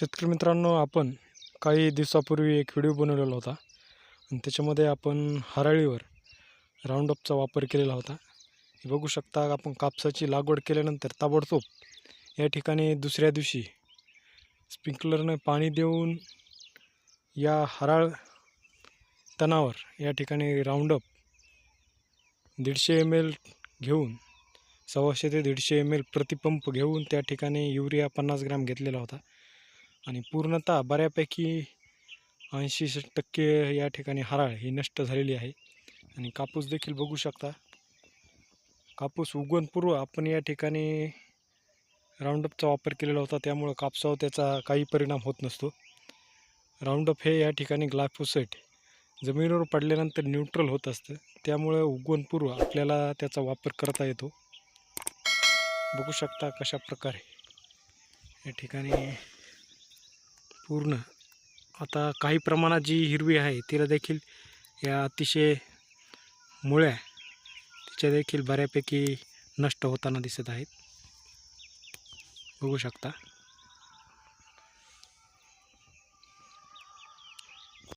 शेतकरी मित्रांनो आपण काही दिवसापूर्वी एक व्हिडिओ बनवलेला होता. आणि त्याच्यामध्ये आपण हराळीवर राऊंडअपचा वापर केलेला होता. हे बघू शकता आपण कापसाची लागवड केल्यानंतर ताबडतोब या ठिकाणी दुसऱ्या दिवशी स्प्रिंकलरने पाणी देऊन या हराळ तणावर या ठिकाणी राऊंडअप दीडशे एम एल घेऊन सव्वाशे ते दीडशे एम एल प्रतिपंप घेऊन त्या ठिकाणी युरिया पन्नास ग्रॅम घेतलेला होता. आणि पूर्णतः बऱ्यापैकी ऐंशी टक्के या ठिकाणी हराळ ही नष्ट झालेली आहे. आणि कापूस देखील बघू शकता. कापूस उगवणपूर्व आपण या ठिकाणी राऊंडअपचा वापर केलेला होता. त्यामुळं कापसावर त्याचा काही परिणाम होत नसतो. राऊंडअप हे या ठिकाणी ग्लायफोसेट जमिनीवर पडल्यानंतर न्यूट्रल होत असतं. त्यामुळं उगवणपूर्व आपल्याला त्याचा वापर करता येतो. बघू शकता कशा प्रकारे या ठिकाणी पूर्ण. आता काही प्रमाणात जी हिरवी आहे तिला देखील या अतिशय मुळ्या तिच्या देखील बऱ्यापैकी नष्ट होताना दिसत आहेत. बघू शकता.